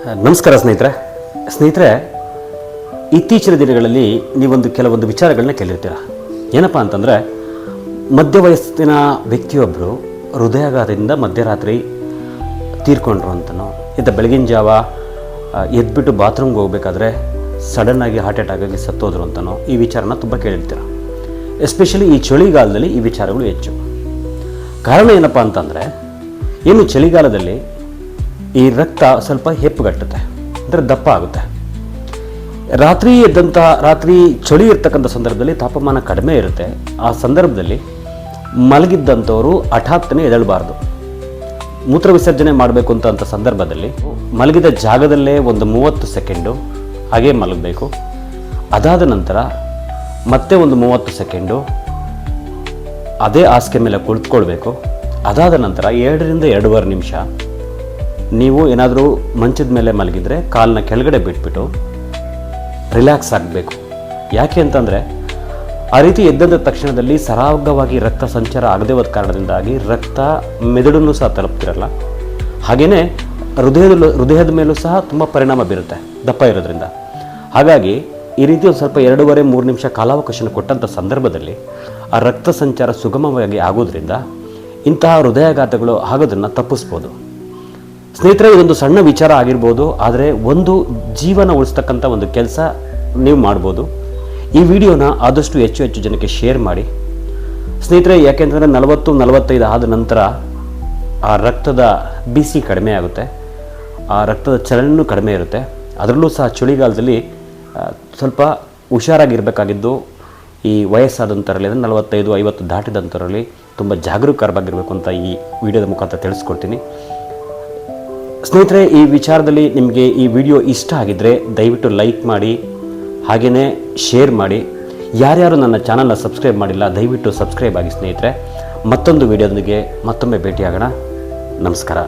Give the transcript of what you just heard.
ನಮಸ್ಕಾರ ಸ್ನೇಹಿತರೆ. ಸ್ನೇಹಿತರೆ, ಇತ್ತೀಚಿನ ದಿನಗಳಲ್ಲಿ ನೀವೊಂದು ಕೆಲವೊಂದು ವಿಚಾರಗಳನ್ನ ಕೇಳಿರ್ತೀರ. ಏನಪ್ಪ ಅಂತಂದರೆ ಮಧ್ಯ ವಯಸ್ಸಿನ ವ್ಯಕ್ತಿಯೊಬ್ಬರು ಹೃದಯಾಘಾತದಿಂದ ಮಧ್ಯರಾತ್ರಿ ತೀರ್ಕೊಂಡ್ರು ಅಂತನೋ, ಇದ್ದ ಬೆಳಗಿನ ಜಾವ ಎದ್ಬಿಟ್ಟು ಬಾತ್ರೂಮ್ಗೆ ಹೋಗ್ಬೇಕಾದ್ರೆ ಸಡನ್ನಾಗಿ ಹಾರ್ಟ್ ಅಟ್ಯಾಕ್ ಆಗಿ ಸತ್ತೋದ್ರು ಅಂತನೋ, ಈ ವಿಚಾರನ ತುಂಬ ಕೇಳಿರ್ತೀರ. ಎಸ್ಪೆಷಲಿ ಈ ಚಳಿಗಾಲದಲ್ಲಿ ಈ ವಿಚಾರಗಳು ಹೆಚ್ಚು. ಕಾರಣ ಏನಪ್ಪ ಅಂತಂದರೆ ಏನು ಚಳಿಗಾಲದಲ್ಲಿ ಈ ರಕ್ತ ಸ್ವಲ್ಪ ಹೆಪ್ಪುಗಟ್ಟುತ್ತೆ, ಅಂದರೆ ದಪ್ಪ ಆಗುತ್ತೆ. ರಾತ್ರಿ ಎದ್ದಂತಹ ರಾತ್ರಿ ಚಳಿ ಇರ್ತಕ್ಕಂಥ ಸಂದರ್ಭದಲ್ಲಿ ತಾಪಮಾನ ಕಡಿಮೆ ಇರುತ್ತೆ. ಆ ಸಂದರ್ಭದಲ್ಲಿ ಮಲಗಿದ್ದಂಥವರು ಹಠಾತ್ತನೆ ಎದಳಬಾರ್ದು ಮೂತ್ರ ವಿಸರ್ಜನೆ ಮಾಡಬೇಕು ಅಂತ ಸಂದರ್ಭದಲ್ಲಿ ಮಲಗಿದ ಜಾಗದಲ್ಲೇ ಒಂದು ಮೂವತ್ತು ಸೆಕೆಂಡು ಹಾಗೇ ಮಲಗಬೇಕು. ಅದಾದ ನಂತರ ಮತ್ತೆ ಒಂದು ಮೂವತ್ತು ಸೆಕೆಂಡು ಅದೇ ಹಾಸಿಗೆ ಮೇಲೆ ಕುಳಿತುಕೊಳ್ಬೇಕು. ಅದಾದ ನಂತರ ಎರಡರಿಂದ ಎರಡೂವರೆ ನಿಮಿಷ ನೀವು ಏನಾದರೂ ಮಂಚದ ಮೇಲೆ ಮಲಗಿದರೆ ಕಾಲನ್ನ ಕೆಳಗಡೆ ಬಿಟ್ಬಿಟ್ಟು ರಿಲ್ಯಾಕ್ಸ್ ಆಗಬೇಕು. ಯಾಕೆ ಅಂತಂದರೆ ಆ ರೀತಿ ಎದ್ದಂಥ ತಕ್ಷಣದಲ್ಲಿ ಸರಾಗವಾಗಿ ರಕ್ತ ಸಂಚಾರ ಆಗದೇ ಹೋದ ಕಾರಣದಿಂದಾಗಿ ರಕ್ತ ಮೆದುಳನ್ನು ಸಹ ತಲುಪ್ತಿರಲ್ಲ. ಹಾಗೆಯೇ ಹೃದಯದಲ್ಲೂ, ಹೃದಯದ ಮೇಲೂ ಸಹ ತುಂಬ ಪರಿಣಾಮ ಬೀರುತ್ತೆ ದಪ್ಪ ಇರೋದ್ರಿಂದ. ಹಾಗಾಗಿ ಈ ರೀತಿ ಒಂದು ಸ್ವಲ್ಪ ಎರಡೂವರೆ, ಮೂರು ನಿಮಿಷ ಕಾಲಾವಕಾಶ ಕೊಟ್ಟಂಥ ಸಂದರ್ಭದಲ್ಲಿ ಆ ರಕ್ತ ಸಂಚಾರ ಸುಗಮವಾಗಿ ಆಗೋದ್ರಿಂದ ಇಂತಹ ಹೃದಯಾಘಾತಗಳು ಆಗೋದನ್ನು ತಪ್ಪಿಸ್ಬೋದು. ಸ್ನೇಹಿತರೆ, ಇದೊಂದು ಸಣ್ಣ ವಿಚಾರ ಆಗಿರ್ಬೋದು, ಆದರೆ ಒಂದು ಜೀವನ ಉಳಿಸ್ತಕ್ಕಂಥ ಒಂದು ಕೆಲಸ ನೀವು ಮಾಡ್ಬೋದು. ಈ ವಿಡಿಯೋನ ಆದಷ್ಟು ಹೆಚ್ಚು ಹೆಚ್ಚು ಜನಕ್ಕೆ ಶೇರ್ ಮಾಡಿ. ಸ್ನೇಹಿತರೆ, ಯಾಕೆಂತಂದರೆ ನಲವತ್ತು, ನಲವತ್ತೈದು ಆದ ನಂತರ ಆ ರಕ್ತದ ಬಿಸಿ ಕಡಿಮೆ ಆಗುತ್ತೆ. ಆ ರಕ್ತದ ಚಲನೂ ಕಡಿಮೆ ಇರುತ್ತೆ. ಅದರಲ್ಲೂ ಸಹ ಚಳಿಗಾಲದಲ್ಲಿ ಸ್ವಲ್ಪ ಹುಷಾರಾಗಿರಬೇಕಾಗಿದ್ದು, ಈ ವಯಸ್ಸಾದಂಥರಲ್ಲಿ ಅಂದರೆ ನಲವತ್ತೈದು, ಐವತ್ತು ದಾಟಿದಂಥರಲ್ಲಿ ತುಂಬ ಜಾಗರೂಕರವಾಗಿರಬೇಕು ಅಂತ ಈ ವಿಡಿಯೋದ ಮುಖಾಂತರ ತಿಳಿಸ್ಕೊಡ್ತೀನಿ. ಸ್ನೇಹಿತರೆ, ಈ ವಿಚಾರದಲ್ಲಿ ನಿಮಗೆ ಈ ವಿಡಿಯೋ ಇಷ್ಟ ಆಗಿದ್ದರೆ ದಯವಿಟ್ಟು ಲೈಕ್ ಮಾಡಿ ಹಾಗೆಯೇ ಶೇರ್ ಮಾಡಿ. ಯಾರ್ಯಾರು ನನ್ನ ಚಾನಲ್ನ ಸಬ್ಸ್ಕ್ರೈಬ್ ಮಾಡಿಲ್ಲ, ದಯವಿಟ್ಟು ಸಬ್ಸ್ಕ್ರೈಬ್ ಆಗಿ ಸ್ನೇಹಿತರೆ. ಮತ್ತೊಂದು ವಿಡಿಯೋದೊಂದಿಗೆ ಮತ್ತೊಮ್ಮೆ ಭೇಟಿಯಾಗೋಣ. ನಮಸ್ಕಾರ.